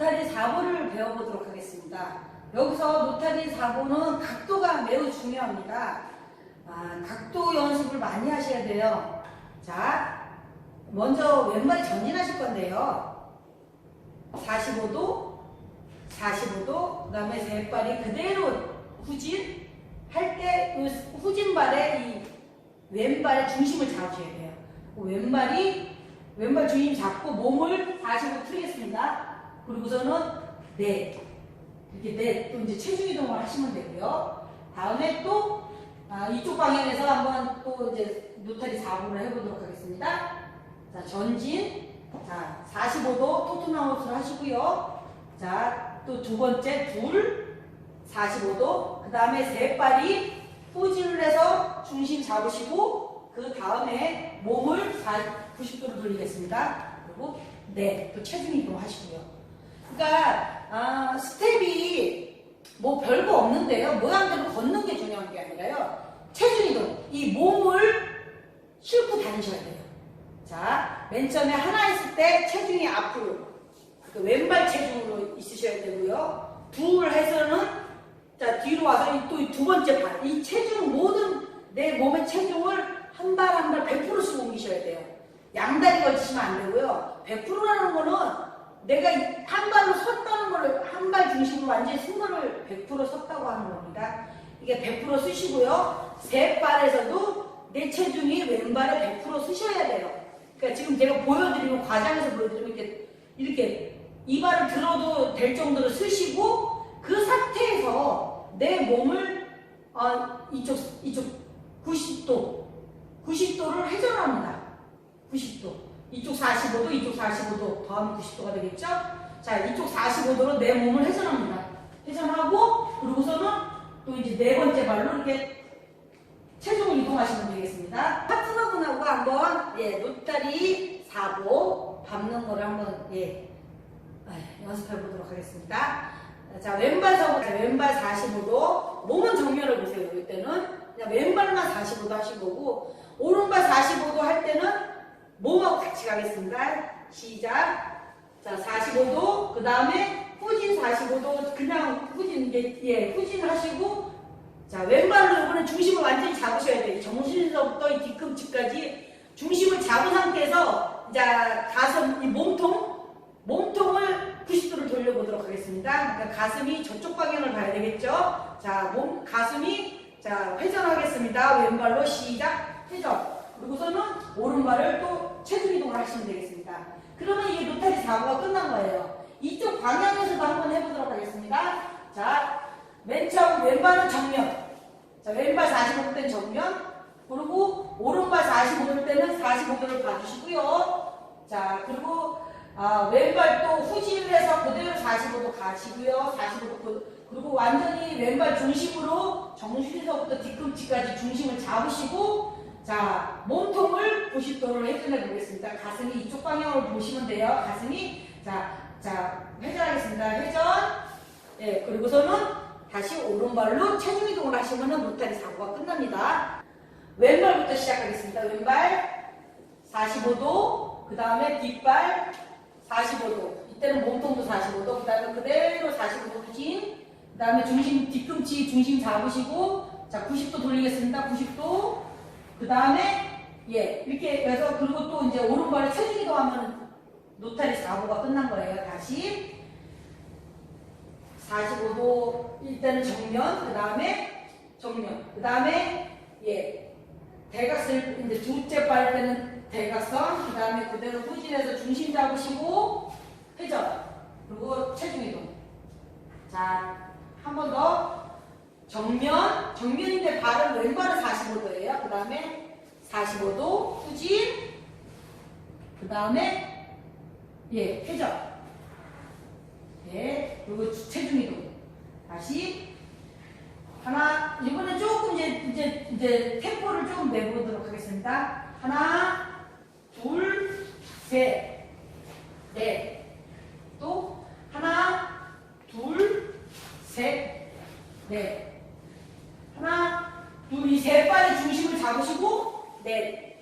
노타리 4보를 배워보도록 하겠습니다. 여기서 노타리 4보는 각도가 매우 중요합니다. 아, 각도 연습을 많이 하셔야 돼요. 자, 먼저 왼발이 전진하실 건데요. 45도, 45도, 그 다음에 세 발이 그대로 후진, 할 때 후진발에 이 왼발의 중심을 잡으셔야 돼요. 그 왼발이 왼발 중심 잡고 몸을 45도 틀겠습니다. 그리고서는 네 이렇게 네또 이제 체중 이동을 하시면 되고요. 다음에 또 아, 이쪽 방향에서 한번 또 이제 노타리 4분을 해보도록 하겠습니다. 자 전진 자 45도 토트나웃을 하시고요. 자 또 두 번째 둘 45도 그 다음에 세 발이 후진을 해서 중심 잡으시고 그 다음에 몸을 90도로 돌리겠습니다. 그리고 네, 또 체중 이동하시고요. 그러니까 아, 스텝이 뭐 별거 없는데요. 모양대로 걷는 게 중요한 게 아니라요. 체중 이동, 이 몸을 싣고 다니셔야 돼요. 자, 맨 처음에 하나 있을 때 체중이 앞으로 그 왼발 체중으로 있으셔야 되고요. 둘 해서는 자 뒤로 와서 또 두 번째 발, 이 체중 모든 내 몸의 체중을 한 발 한 발 100%씩 옮기셔야 돼요. 양다리 걸치시면 안 되고요. 100%라는 거는 내가 한 발로 섰다는 거를 한발 중심으로 완전히 승부를 100% 섰다고 하는 겁니다. 이게 100% 쓰시고요. 세 발에서도 내 체중이 왼발에 100% 쓰셔야 돼요. 그러니까 지금 제가 보여드리는 과정에서 보여드리면 이렇게 이렇게 이 발을 들어도 될 정도로 쓰시고 그 상태에서 내 몸을 어, 이쪽 이쪽 90도 90도를 회전합니다. 90도. 이쪽 45도, 이쪽 45도 더하면 90도가 되겠죠? 자, 이쪽 45도로 내 몸을 회전합니다. 회전하고 그러고서는 또 이제 네 번째 발로 이렇게 체중을 이동하시면 되겠습니다. 파트너분하고 한번 예, 노다리 4보 밟는 거를 한번 예, 아, 연습해 보도록 하겠습니다. 자, 왼발서부터 왼발 45도, 몸은 정면을 보세요. 이때는 그냥 왼발만 45도 하신 거고 오른발 45도 할 때는 몸하고 같이 가겠습니다. 시작. 자, 45도. 그 다음에 후진 45도. 그냥 후진, 이제, 예, 후진 하시고. 자, 왼발로 이번에 중심을 완전히 잡으셔야 돼요. 정신에서부터 이 뒤꿈치까지 중심을 잡은 상태에서 이제 가슴, 이 몸통, 몸통을 90도를 돌려보도록 하겠습니다. 그러니까 가슴이 저쪽 방향을 봐야 되겠죠? 자, 몸, 가슴이, 자, 회전하겠습니다. 왼발로 시작, 회전. 그리고서는 오른발을 또 체중 이동을 하시면 되겠습니다. 그러면 이게 노타리 4부가 끝난 거예요. 이쪽 방향에서도 한번 해보도록 하겠습니다. 자, 맨 처음 왼발은 정면. 자, 왼발 45도 때는 정면. 그리고 오른발 45도 때는 45도를 봐주시고요. 자, 그리고 아, 왼발 또 후진을 해서 그대로 45도 가시고요. 45도 그, 그리고 완전히 왼발 중심으로 정신에서부터 뒤꿈치까지 중심을 잡으시고 자, 몸통을 90도로 회전해 보겠습니다. 가슴이 이쪽 방향으로 보시면 돼요. 가슴이 자, 자, 회전하겠습니다. 회전. 예, 그리고서는 다시 오른발로 체중 이동을 하시면은 노타리 사고가 끝납니다. 왼발부터 시작하겠습니다. 왼발 45도, 그 다음에 뒷발 45도. 이때는 몸통도 45도, 그 다음에 그대로 45도 후진, 그 다음에 중심, 뒤꿈치 중심 잡으시고, 자, 90도 돌리겠습니다. 90도. 그 다음에, 예, 이렇게 해서, 그리고 또 이제 오른발에 체중 이동하면 노타리 4호가 끝난 거예요. 다시. 45도, 일단은 정면, 그 다음에 정면, 그 다음에, 예, 대각선, 이제 둘째 발 때는 대각선, 그 다음에 그대로 후진해서 중심 잡으시고, 회전, 그리고 체중 이동. 자, 한 번 더. 정면, 정면인데 발은 왼발은 45도예요. 그 다음에 45도, 후진, 그 다음에, 예, 회전. 네, 그리고 체중 이동. 다시. 하나, 이번에 조금 이제, 이제, 이제 템포를 조금 내보도록 하겠습니다. 하나, 둘, 셋, 넷. 또, 하나, 둘, 셋, 넷. 하나, 둘, 이 세 발의 중심을 잡으시고, 넷.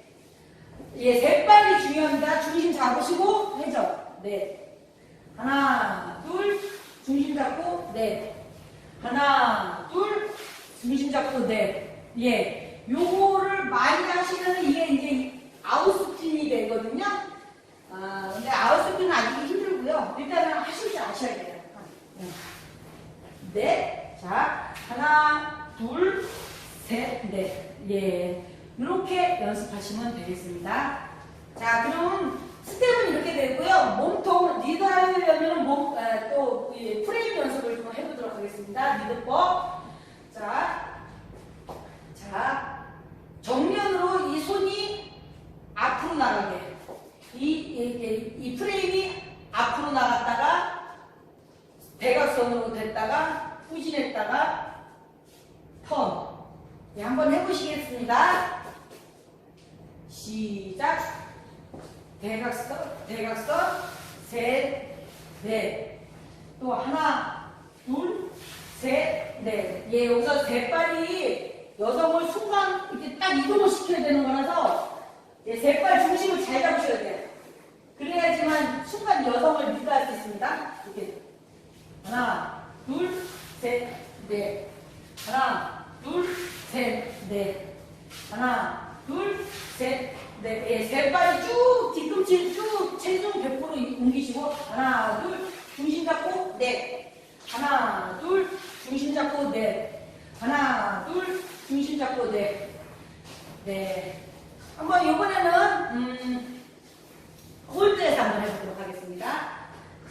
예, 세 발이 중요합니다. 중심 잡으시고, 회전. 넷. 하나, 둘, 잡고 넷. 하나, 둘, 중심 잡고 넷. 예. 요거를 많이 하시면 이게 이제 아웃스핀이 되거든요. 아, 근데 아웃스핀은 아직 힘들고요. 일단은 하실 줄 아셔야 돼요. 네. 넷. 자, 하나, 둘, 셋, 넷. 예. 이렇게 연습하시면 되겠습니다. 자, 그럼 스텝은 이렇게 되고요. 몸통 리드 하려면 몸, 아, 또 이 프레임 연습을 좀 해 보도록 하겠습니다. 리드법. 자, 자, 정면으로 이 손이 앞으로 나가게. 이, 이, 이, 이 프레임이 앞으로 나갔다가 대각선으로 됐다가 후진했다가 턴. 네, 한번 해보시겠습니다. 시작. 대각선, 대각선, 셋, 넷. 또 하나, 둘, 셋, 넷. 예, 여기서 셋발이 여성을 순간 이렇게 딱 이동을 시켜야 되는 거라서 예, 셋발 중심을 잘 잡으셔야 돼요. 그래야지만 순간 여성을 리드할 수 있습니다. 이렇게. 하나, 둘, 셋, 넷. 하나, 둘, 셋, 넷. 하나, 둘, 셋, 넷. 예, 세 발이 쭉 뒤꿈치 쭉 체중 100% 옮기시고 하나, 둘, 중심 잡고 넷. 하나, 둘, 중심 잡고 넷. 하나, 둘, 중심 잡고 넷. 네. 한번 이번에는 음, 홀드에서 한번 해보도록 하겠습니다.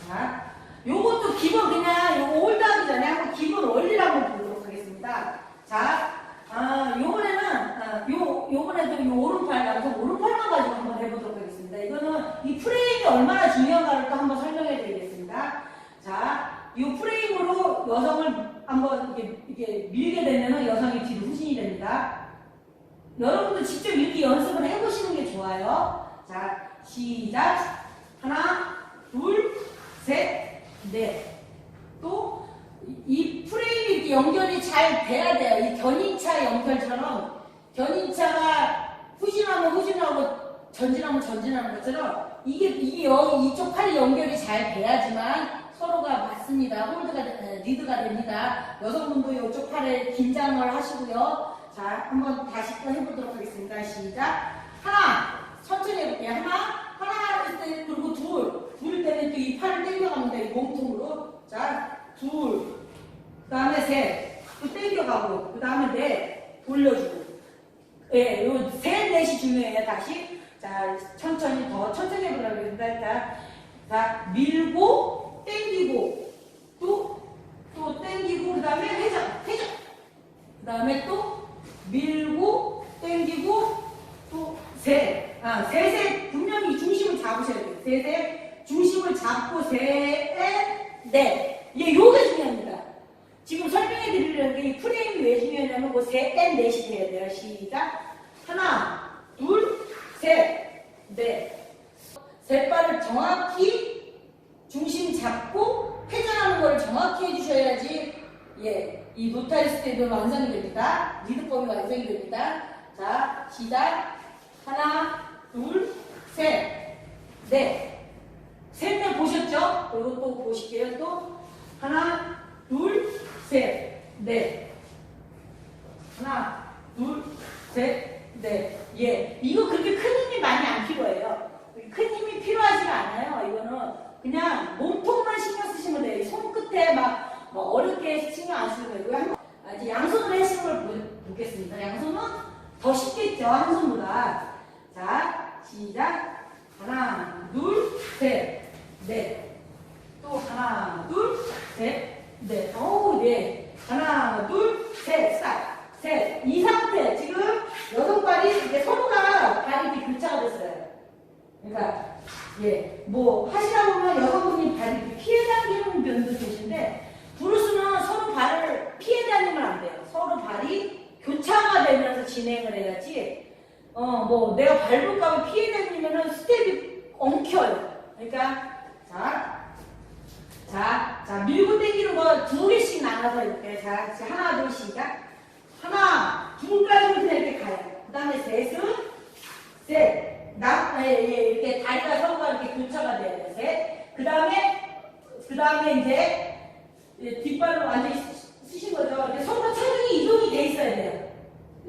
자, 요것도 기본 그냥 요거 홀드하기 전에 한번 기본 한번 보도록 하겠습니다. 자, 아, 요번에는 아, 요 요번에도 요 오른팔 가서 오른팔만 가지고 한번 해보도록 하겠습니다. 이거는 이 프레임이 얼마나 중요한가를 또 한번 설명해 드리겠습니다. 자, 이 프레임으로 여성을 한번 이렇게, 이렇게 밀게 되면은 여성이 뒤로 후진이 됩니다. 여러분도 직접 이렇게 연습을 해보시는 게 좋아요. 자, 시작. 하나, 둘, 셋, 넷. 또, 이- 이 프레임이 이렇게 연결이 잘 돼야 돼요. 이 견인차 연결처럼, 견인차가 후진하면 후진하고 전진하면 전진하는 것처럼, 이게, 이게 여기 이쪽 팔이 연결이 잘 돼야지만 서로가 맞습니다. 홀드가, 리드가 됩니다. 여성분도 이쪽 팔에 긴장을 하시고요. 자, 한번 다시 또 해보도록 하겠습니다. 시작. 하나, 천천히 해볼게요. 하나, 하나 했을 때, 그리고 둘. 둘 때는 또 이 팔을 당겨갑니다. 이 몸통으로. 자, 둘. 그 다음에 셋. 또 당겨가고. 그 다음에 넷. 돌려주고. 예, 요 셋, 넷이 중요해요. 다시. 자, 천천히 더 천천히 해보려고 하겠습니다. 자, 자, 밀고, 당기고, 또, 또 당기고, 그 다음에 회전, 회전. 그 다음에 또 밀고, 당기고, 또 셋. 아, 셋에 분명히 중심을 잡으셔야 돼요. 셋에 중심을 잡고 셋에 넷. 예, 요게 중요합니다. 지금 설명해 드리려는 게 이 프레임이 왜 중요하냐면 그 셋에 넷이 돼야 돼요. 시작. 하나, 둘, 셋, 넷. 셋 발을 정확히 중심 잡고 회전하는 걸 정확히 해주셔야지 예, 이 노타리 스텝은 완성이 됩니다. 리드법이 완성이 됩니다. 자, 시작. 하나, 둘, 셋, 넷. 셋, 넷 보셨죠? 또 보실게요. 또 하나, 둘, 셋, 넷. 하나, 둘, 셋, 넷. 예, 이거 그렇게 큰 힘이 많이 안 필요해요. 큰 힘이 필요하지가 않아요. 이거는 그냥 몸통만 신경 쓰시면 돼요. 이 손끝에 막 뭐 어렵게 신경 안 쓰면 되고요. 한- 아, 이제 양손으로 하시는 걸 보- 보겠습니다. 양손은 더 쉽겠죠, 한 손보다. 자, 시작. 하나, 둘, 셋, 넷. 또 하나, 둘, 셋, 넷. 어우, 네. 하나, 둘, 셋, 싹, 셋. 이 상태. 지금 여섯 발이 이제 서로가 발이 이렇게 교차가 됐어요. 그러니까, 예, 뭐, 하시다 보면 여성분이 발이 이렇게 피해 다니는 면도 계신데, 브루스는 서로 발을 피해 다니면 안 돼요. 서로 발이 교차가 되면서 진행을 해야지, 어, 뭐, 내가 밟을까 봐 피해 다니면은 스텝이 엉켜요. 그러니까, 자, 자, 자, 밀고 당기는 거 두 개씩 나눠서 이렇게, 자, 하나, 둘, 시작. 하나, 둘까지 그냥 이렇게 가요. 그 다음에 셋은, 셋, 나, 예, 예, 이렇게 다리가 서로가 이렇게 교차가 돼요. 셋. 그 다음에, 그 다음에 이제, 예, 뒷발을 완전히 쓰- 쓰신 거죠. 서로 체중이 이동이 돼 있어야 돼요.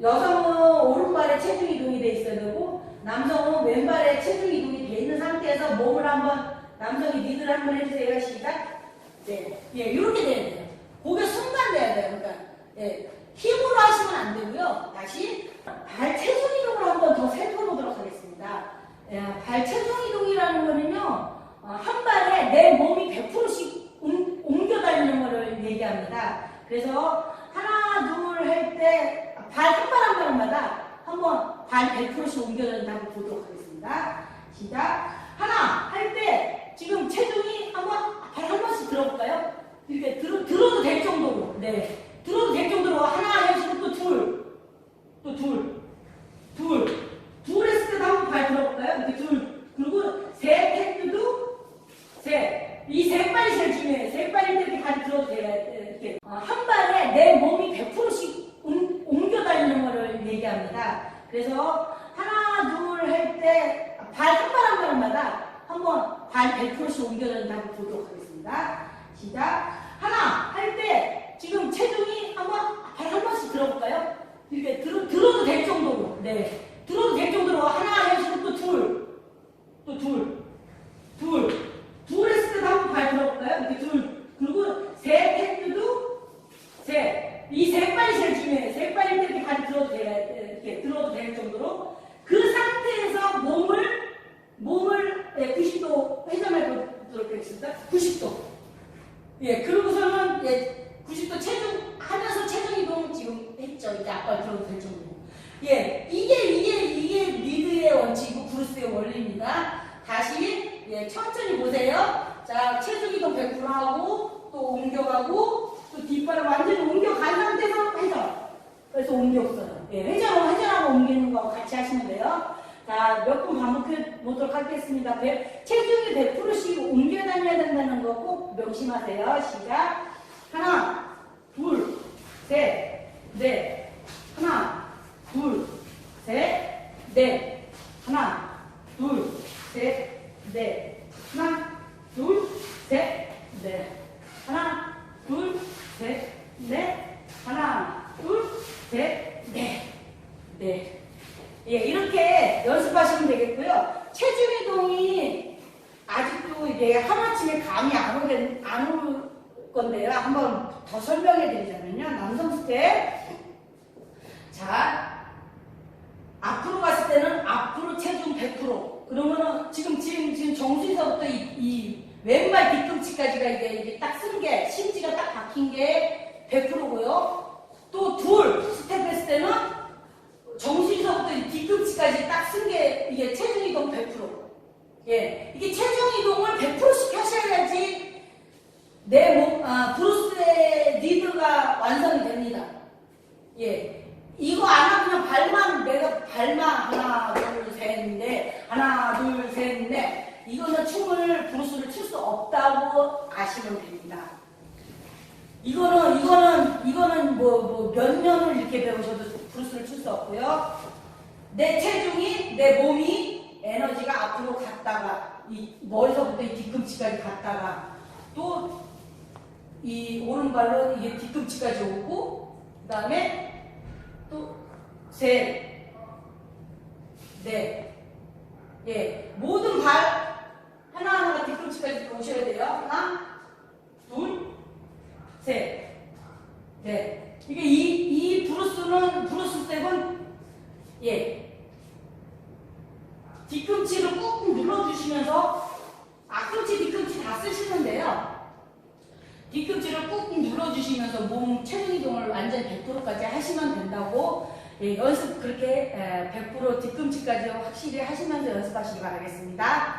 여성은 오른발에 체중 이동이 돼 있어야 되고 남성은 왼발에 체중 이동이 돼 있는 상태에서 몸을 한번 남성이 리드를 한번 해주세요. 시작. 네, 예, 이렇게 돼야 돼요. 고개 순간돼야 돼요. 그러니까 예, 힘으로 하시면 안 되고요. 다시 발 체중 이동을 한번 더 살펴보도록 하겠습니다. 예, 발 체중 이동이라는 거는요, 어, 한 발에 내 몸이 100%씩 옮겨 다니는 거를 얘기합니다. 그래서 하나, 둘 할 때 발한 발한 발마다 한번 발 100%씩 옮겨 다닌다고 보도록 하겠습니다. 시작. 하나 할 때 지금 체중이 한번 발 한 번씩 들어볼까요? 이렇게 들어, 들어도 될 정도로. 네. 들어도 될 정도로 하나 하시고 또 둘. 또 둘. 둘. 둘 했을 때도 한번 발 들어볼까요? 이렇게 둘. 그리고 셋 했때도 셋. 이 세 발이 제일 중요해요. 세 발일 때 이렇게 다리 들어도 돼요. 이렇게. 어, 한 발에 내 몸이 100%씩 옮겨 다니는 거를 얘기합니다. 그래서 하나, 둘 할 때 발 한 발 한 발마다 한번 발 100%씩 옮겨 다닌다고 보도록 하겠습니다. 시작. 하나 할 때 지금 체중이 한번 발 한 번씩 들어볼까요? 이렇게 들어, 들어도 될 정도로. 네. 들어도 될 정도로 하나 하시고 또 둘. 또 둘. 둘. 둘 했을 때도 한번 발 들어볼까요? 이렇게 둘. 그리고 셋 했때도 셋. 이세 발이 제일 중요해요. 세 발일 때 이렇게 다리 들어도 돼요. 이렇게 들어도 될 정도로. 그 상태에서 몸을, 몸을 예, 90도 회전해 보도록 하겠습니다. 90도. 예, 그러고서는 예, 90도 체중 하면서 체중 이동 지금 했죠. 이제 아까 들어도 될 정도. 예, 이게 이게 이게 리드의 원칙이고 브루스의 원리입니다. 다시 예, 천천히 보세요. 자, 체중 이동 100% 하고 또 옮겨가고 또 뒷발을 완전히 옮겨간 상태에서 회전. 그래서 옮겼어요. 예, 회전하고 회전하고 옮기는 거 같이 하시면 돼요. 자, 몇분 반복해 보도록 하겠습니다. 배- 체중이 100%씩 옮겨 다녀야 된다는 거 꼭 명심하세요. 시작. 하나, 둘, 셋, 넷. 하나, 둘, 셋, 넷. 하나, 둘, 셋, 넷. 하나, 둘, 셋, 넷. 하나, 둘, 셋, 넷. 하나, 둘, 셋, 넷. 네. 예, 이렇게 연습하시면 되겠고요. 체중 이동이 아직도 이게 하루아침에 감이 안 오게, 안올 건데요. 한번 더 설명해 드리자면요. 남성 스텝. 자, 앞으로 갔을 때는 앞으로 체중 100%. 그러면은 지금, 지금, 지금 정수에서부터 이, 이 왼발 뒤꿈치까지가 이게, 이게 딱 쓴 게, 심지가 딱 박힌 게 100%고요. 또 둘 스텝 했을 때는 정수에서부터 이 뒤꿈치까지 딱 쓴 게 이게 체중 이동 100%. 예. 이게 체중 이동을 100%씩 하셔야지 내 몸, 아, 브루스의 리드가 완성이 됩니다. 예. 이거 안 하면 발만, 내가 발만 하나, 둘, 셋, 넷, 하나, 둘, 셋, 넷. 이거는 춤을, 브루스를 출 수 없다고 아시면 됩니다. 이거는, 이거는, 이거는 뭐, 뭐, 몇 년을 이렇게 배우셔도 브루스를 출 수 없고요. 내 체중이, 내 몸이 에너지가 앞으로 갔다가, 이 머리서부터 이 뒤꿈치까지 갔다가, 또 이 오른발로 이게 뒤꿈치까지 오고, 그 다음에 또 셋, 넷, 예, 모든 발 하나하나 뒤꿈치까지 오셔야 돼요. 하나, 둘, 셋, 넷. 이게 이, 이 브루스는, 브루스 스텝은, 예, 뒤꿈치를 꾹 눌러주시면서, 앞꿈치, 뒤꿈치 다 쓰시는데요. 뒤꿈치를 꾹 눌러주시면서 몸 체중 이동을 완전 100%까지 하시면 된다고 예, 연습 그렇게 에, 100% 뒤꿈치까지 확실히 하시면서 연습하시기 바라겠습니다.